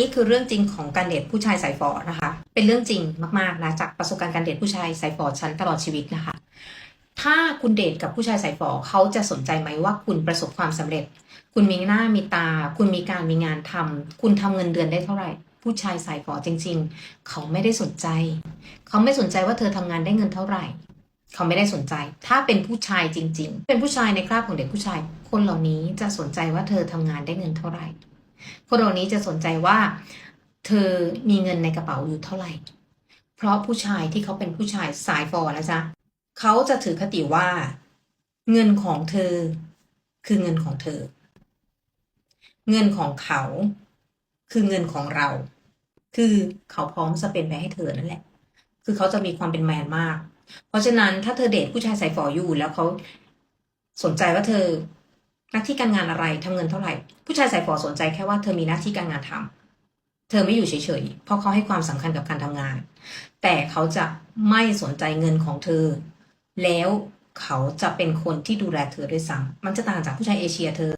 นี่คือเรื่องจริงของการเดทผู้ชายสายฟอนะคะ เป็นเรื่องจริงมากๆนะจากประสบการณ์การเดทผู้ชายสายฟอชั้นตลอดชีวิตนะคะ ถ้าคุณเดทกับผู้ชายสายฟอเขาจะสนใจไหมว่าคุณประสบความสำเร็จ คุณมีหน้ามีตา คุณมีการมีงานทำคุณทำเงินเดือนได้เท่าไหร่ ผู้ชายสายฟอจริง ๆ เขาไม่ได้สนใจ เขาไม่สนใจว่าเธอทำงานได้เงินเท่าไหร่ เขาไม่ได้สนใจ ถ้าเป็นผู้ชายจริง ๆ เป็นผู้ชายในคราบของเด็กผู้ชาย คนเหล่านี้จะสนใจว่าเธอทำงานได้เงินเท่าไหร่ คนเหล่านี้จะสนใจว่า เธอมีเงินในกระเป๋าอยู่เท่าไหร่ เพราะผู้ชายที่เขาเป็นผู้ชายสายฟอแล้วจ้ะเขาจะถือคติว่า เงินของเธอ คือเงินของเธอ เงินของเขา คือเงินของเรา คือเขาพร้อมจะเป็นไปให้เธอนั่นแหละ คือเขาจะมีความเป็นแมนมาก เพราะฉะนั้นถ้าเธอเดทผู้ชายสายฟออยู่แล้วเขาสนใจว่าเธอ หน้าที่การงานอะไรทำเงินเท่าไหร่ ผู้ชายสายฝอสนใจแค่ว่าเธอมีหน้าที่การงานทำเธอไม่อยู่เฉยๆเพราะเขาให้ความสำคัญกับการทำงาน แต่เขาจะไม่สนใจเงินของเธอ แล้วเขาจะเป็นคนที่ดูแลเธอด้วยซ้ำมันจะต่างจากผู้ชายเอเชียเธอ